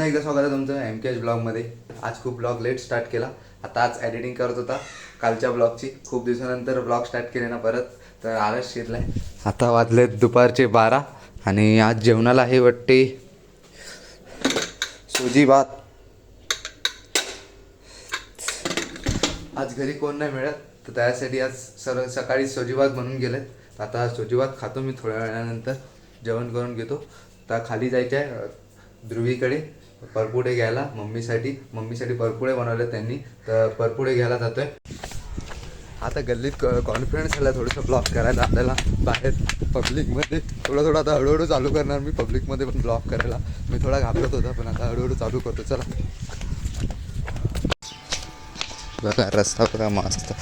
पुन्हा एकदा स्वागत आहे तुमचं एम के एच ब्लॉगमध्ये आज खूप ब्लॉग लेट स्टार्ट केला. आता आज एडिटिंग करत होता. कालच्या ब्लॉगची खूप दिवसानंतर ब्लॉग स्टार्ट केले ना परत. तर आळस शिरलाय. आता वाजले दुपारचे बारा आणि आज जेवणाला आहे वाटते सुजी भात. आज घरी कोण नाही मिळत. तर त्यासाठी आज सर्व सकाळी सोजीभात म्हणून गेलेत. आता सोजीभात खातो मी थोड्या वेळानंतर. जेवण करून घेतो. तर खाली जायचं आहे ध्रुवीकडे. परपुडे घ्यायला मम्मीसाठी. मम्मीसाठी परपुडे बनवले त्यांनी. तर परपुडे घ्यायला जातोय. आता गल्लीत कॉन्फिडन्स झाला. थोडंसं ब्लॉक करायला आपल्याला बाहेर पब्लिकमध्ये थोडं थोडं आता हळूहळू चालू करणार मी पब्लिकमध्ये पण ब्लॉक करायला. मी थोडा घाबरत होता पण आता हळूहळू चालू करतो. चला. बघा रस्ता बघा मस्त.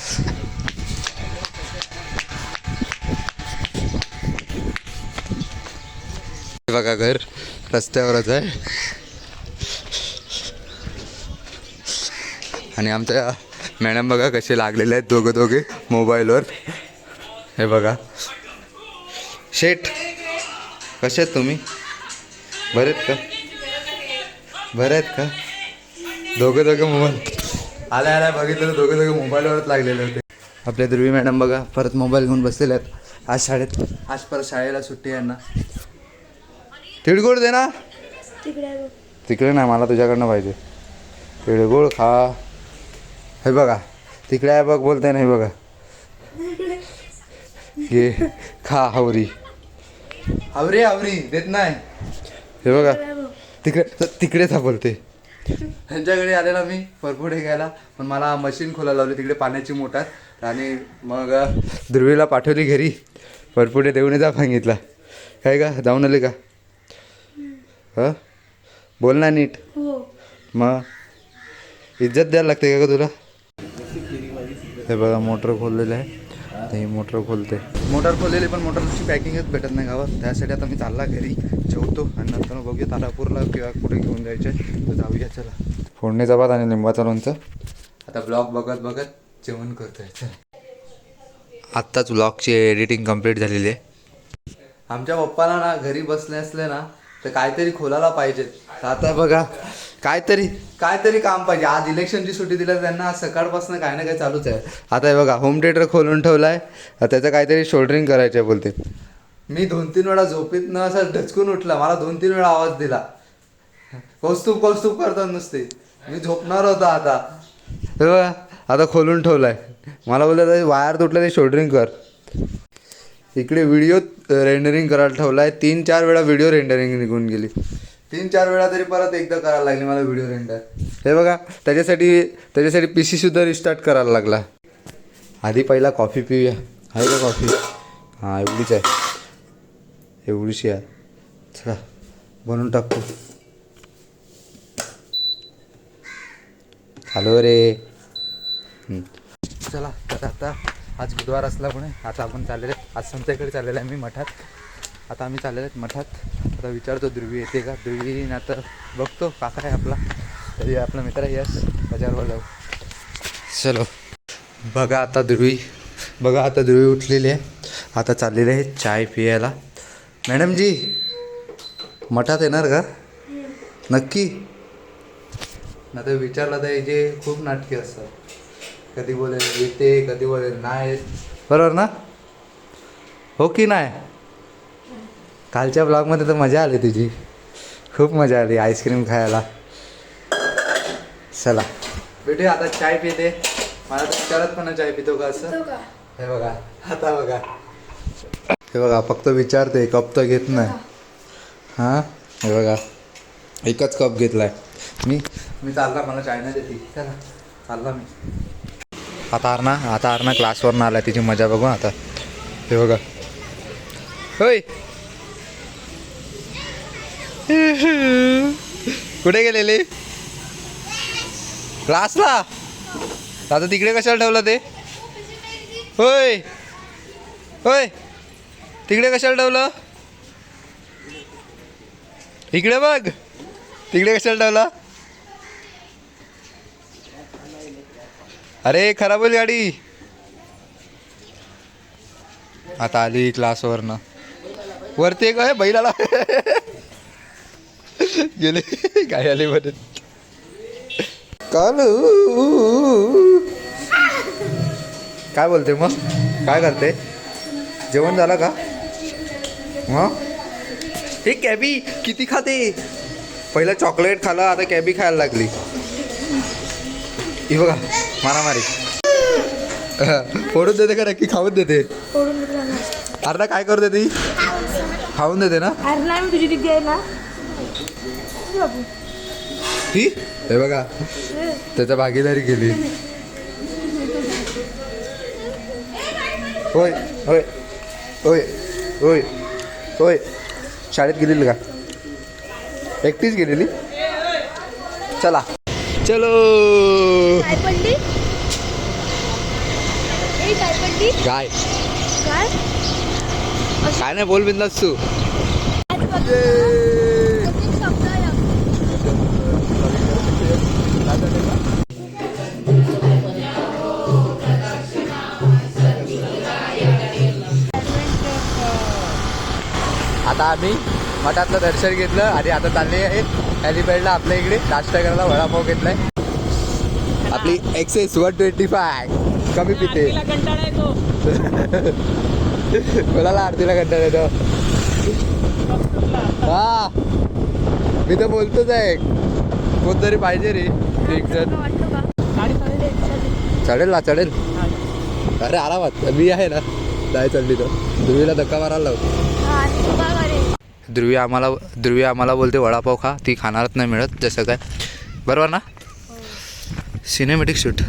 हे बघा घर रस्त्यावरच आहे. आणि आमच्या मॅडम बघा कसे लागलेले आहेत दोघं दोघे मोबाईलवर. हे बघा. शेठ कसे आहेत तुम्ही? बरे आहेत का? बरे आहेत का? दोघं दोघं मोबाईल. आल्या आल्या बघितलं तर दोघं दोघं मोबाईलवरच लागलेले होते. आपल्या ध्रुवी मॅडम बघा परत मोबाईल घेऊन बसलेले आहेत. आज शाळेत आज परत शाळेला सुट्टी आहे यांना तिळगुळ दे ना. तिकडे नाही मला तुझ्याकडनं पाहिजे. तिळगुळ खा. हे बघा तिकडे आहे बघ बोलते नाही बघा. घे खा हावरी. हावरी हावरी देत नाही. हे बघा तिकडे. तिकडे तिकडेच हा बोलते ह्यांच्याकडे आलेला मी परपुडे घ्यायला. पण मला मशीन खोला लावली तिकडे पाण्याची मोटार. आणि मग ध्रुवीला पाठवली घरी. परपुडे देऊन जा सांगितला. काय का जाऊन आले का? ह? बोल ना नीट. हो. मग इज्जत द्यायला लागते का ग तुला? हे बघा मोटर खोललेलं आहे. ते मोटर खोलते. मोटर खोललेली पण मोटरची पॅकिंगच भेटत नाही गावात. त्यासाठी आता मी चालला घरी जेवतो आणि नंतर मग बघूया तारापूरला किंवा कुठे घेऊन जायचं आहे तर जाऊया चला. फोडणीचा भात आणि लिंबाचा लोणचं. आता ब्लॉग बघत बघत जेवण करतोय चला. आत्ताच ब्लॉगची एडिटिंग कंप्लीट झालेली आहे. आमच्या पप्पाला ना घरी बसले असले ना तर काहीतरी खोलायला पाहिजे आता बघा काहीतरी काहीतरी काम पाहिजे. आज इलेक्शनची सुट्टी दिल्या त्यांना आज सकाळपासून काही ना काही चालूच आहे. आता हे बघा होम थिएटर खोलून ठेवलं आहे त्याचं काहीतरी शोल्डरिंग करायचं आहे बोलते मी दोन तीन वेळा झोपेतनं असं ढचकून उठला. मला दोन तीन वेळा आवाज दिला. कौस्तुभ कौस्तुभ करतात नुसते. मी झोपणार होता आता. हे बघा आता खोलून ठेवलाय. मला बोललं वायर तुटलं ते शोल्डरिंग कर. इकडे व्हिडिओ रेंडरिंग करायला ठेवला आहे तीन चार वेळा व्हिडिओ रेंडरिंग निघून गेली. तीन चार वेळा तरी परत एकदा करायला लागली मला व्हिडिओ रेंडर हे बघा त्याच्यासाठी त्याच्यासाठी पी सी सुद्धा रिस्टार्ट करायला लागला. आधी पहिला कॉफी पिऊया. आहे का कॉफी हां एवढीच आहे. एवढीशी आहे चला बनवून टाकतो हॅलो रे. चला आता आता. आज बुधवार असल्यामुळे आता आपण चाललेले आज संध्याकाळी चाललेलं आहे मी मठात. आता आम्ही चाललेले आहेत मठात. आता विचारतो ध्रुवी येते का? ध्रुवी आता बघतो काका आहे आपला. तरी आपला मित्र आहे यश. त्याच्यावर जाऊ. चलो. बघा आता ध्रुवी. बघा आता ध्रुवी उठलेली आहे. आता चाललेली आहे चाय पियायला. मॅडमजी मठात येणार का? नक्की? ना तर विचारलं तर जे खूप नाटके असतात. कधी बोलेल येते कधी बोलेल नाही. बरोबर ना? हो की नाही? कालच्या ब्लॉगमध्ये तर मजा आली तुझी. खूप मजा आली आईस्क्रीम खायला. चला. भेटूया आता चाय पिते. मला तर विचारत पण नाही चाय पितो का असं? हे बघा आता बघा. हे बघा फक्त विचारते कप तर घेत नाही. हां. हे? बघा एकच कप घेतलाय. मी? मी चालला मला चायना देते चला चालला मी. आता आरना आता आरना क्लासवरनं आला तिची मजा बघू आता. हे बघा. होय. कुठे गेलेले? क्लासला? आता तिकडे कशाला ठेवलं ते? होय. होय. तिकडे कशाला ठेवलं? इकडे बघ. तिकडे कशाला ठेवला? अरे खराब होईल गाडी. आता आली क्लासवरनं वरती एक आहे बैलाला. गेले काय आले म्हणत कालू काय बोलते मग काय करते जेवण झालं का मग हे कॅबी किती खाते पहिलं चॉकलेट खाल्लं आता कॅबी खायला लागली ही बघा मारामारी फोडून देते का नक्की खाऊन देते फोडून दिला ना अर्धा काय करते ती खाऊन देते ना अरे नाही मी तुझी दिदी आहे ना बाबू? ती हे बघा. त्याच्या भागीदारी केली. होय होय होय होय होय. शाळेत गेलेली का? एकटीच गेलेली? चला. चलो. काय काय नाही बोल बिंदास तू. आता आम्ही मठातलं दर्शन घेतलं आणि आता चालले आहे हॅलिपॅडला आपल्या इकडे. नाश्ता करायला वडापाव घेतलाय. आपली एक्सेस वन ट्वेंटी फाय कमी पिते. कोणाला आरतीला कंटाळ येतो? हा. मी तर बोलतोच आहे. कोणतरी पाहिजे रे. एक जण. चढेल ना चढेल. अरे आरामात. मी आहे ना. नाही चढली तर. ध्रुवीला धक्का मारायला लावतो. हा, ध्रुवी आम्हाला ध्रुवी आम्हाला बोलते वडापाव खा ती खाणारच नाही मिळत जसं काय. बरोबर ना? सिनेमॅटिक शूट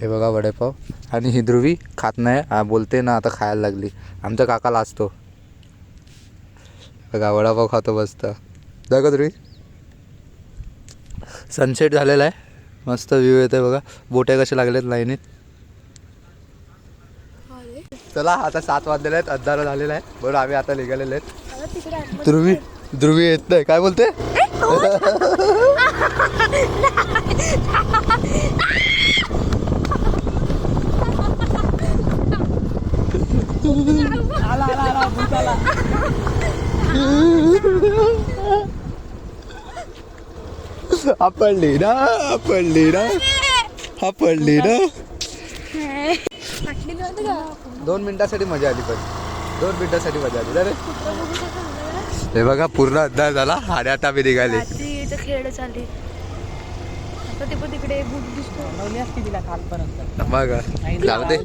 हे बघा वडेपाव. आणि ही ध्रुवी खात नाही. बोलते ना आता खायला लागली. आमचा काका लाजतो. बघा वडापाव खातो बसतं जा का ध्रुवी. सनसेट झालेला आहे. मस्त व्ह्यू येते बघा. बोटे कसे लागलेत लाईनीत. चला आता सात वाजलेले आहेत अंधारा झालेला आहे. बरं आम्ही आता निघालेले आहेत. ध्रुवी ध्रुवी येत नाही काय बोलते? आपडली ना आपडली ना आपडली ना. दोन मिनिटासाठी मजा आली पण. दोन मिनिटासाठी मजा आली. अरे. हे बघा पूर्ण अंदाज झाला. आणि आता आम्ही निघाले. रात्री इथं खेळ चालली. आता ते पण तिकडे दिसतो. असती तिला कालपर्यंत. मग जाऊ दे.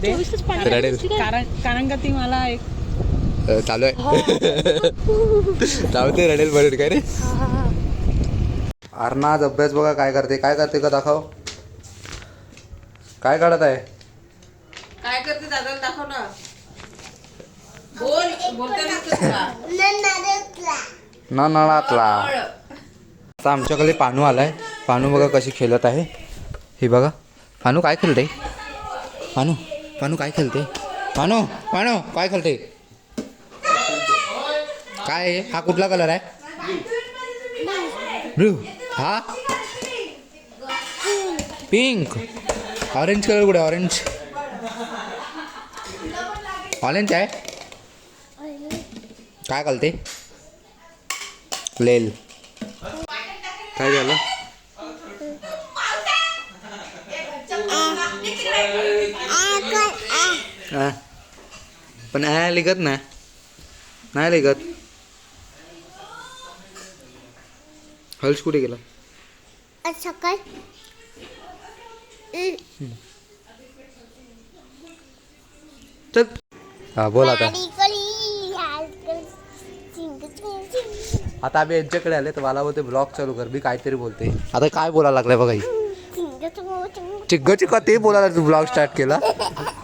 रडेल. कारण कारण का ती मला एक चालू आहे. जाऊ दे रडेल बरेल काय रे? हा, हा, हा. आज अभ्यास बघा काय करते. काय करते का दाखव. काय काढत आहे? करते दादाला दाखव ना. बोल बोलताना नळातला आता आमच्याकडे पानू आलाय. पानू बघा कशी खेळत आहे. हे बघा. पानू काय खेळते पानू पानू काय खेळते पानू पानू काय खेळते काय आहे? हा कुठला कलर आहे? ब्लू हा? पिंक ऑरेंज कलर कुठे? ऑरेंज ऑरेंज आहे? काय घालते? लेल. काय झालं. पण ॲ लिखत नाही नाही लिखत हर्ष कुठे गेला? सकाळ चल. हा बोल आता. आता आम्ही यांच्याकडे आले तर मला बोलते ब्लॉग चालू कर. मी काहीतरी बोलते. आता काय बोलायला लागलाय बघा ही. चिग्ग चिक्का ते बोलायला तू ब्लॉग स्टार्ट केला?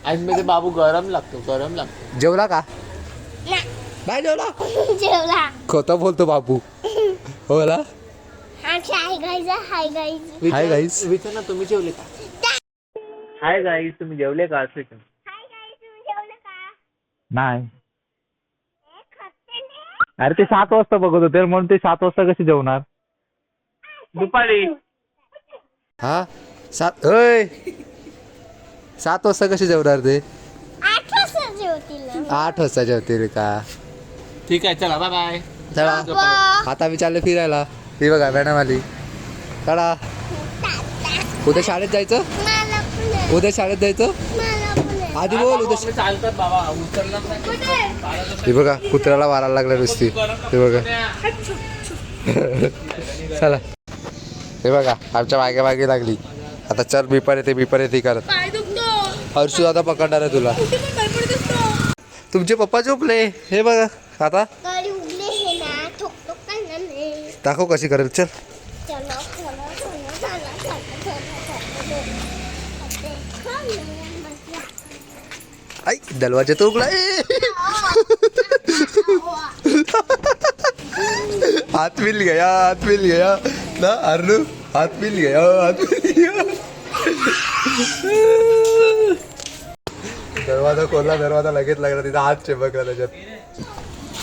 आईमध्ये बाबू गरम लागतो गरम लागतो. जेवला का? नाही जेवला? जेवला. खोता बोलतो बाबू. हो ना hi guys hi guys hi guys विचार ना तुम्ही जेवले का? हाय गाईस तुम्ही जेवले का? असं हाय गाईज तुम्ही जेवलं का नाही. अरे ते सात वाजता बघत होते म्हणून ते सात वाजता कसे जेवणार? दुपारी. हा? सात अय सात वाजता कसे जेवणार ते? आठ वाजता जेवतील ना. आठ वाजता जेवतील का? ठीक आहे चला बाय बाय चला. आता मी चालले फिरायला. ती बघा मॅडम आली चला उद्या शाळेत जायचं. उद्या शाळेत जायचं? आधी बोल. हे बघा कुत्र्याला मारायला लागला नुसती. हे बघा. चला. हे बघा आमच्या मागे मागे लागली. आता चल बिपर येते बिपर येते करत हर्षू दादा पकडणार आहे तुला. तुमचे पप्पा झोपले. हे बघा आता? कळी उगले हे ना ठोक ठोक करणार नाही. दाखव कशी करेल चलो. आई दरवाजा तो उघडा. ए! हाथ मिल गया हाथ मिल गया. ना अर्नू हाथ मिल गया हाथ मिल गया. दरवाजा खोलला दरवाजा लगेच लागला तिथं हात चेपकला त्याच्यात.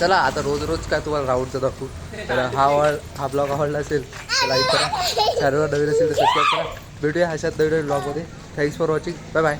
चला आता रोज रोज काय तुम्हाला राऊंडचं दाखवू. तर हा आवड हा ब्लॉग आवडला असेल तर लाईक करा. सर्व नवीन असेल तर सबस्क्राईब करा. भेटूया अशाच नवीन ब्लॉगमध्ये thanks for watching bye bye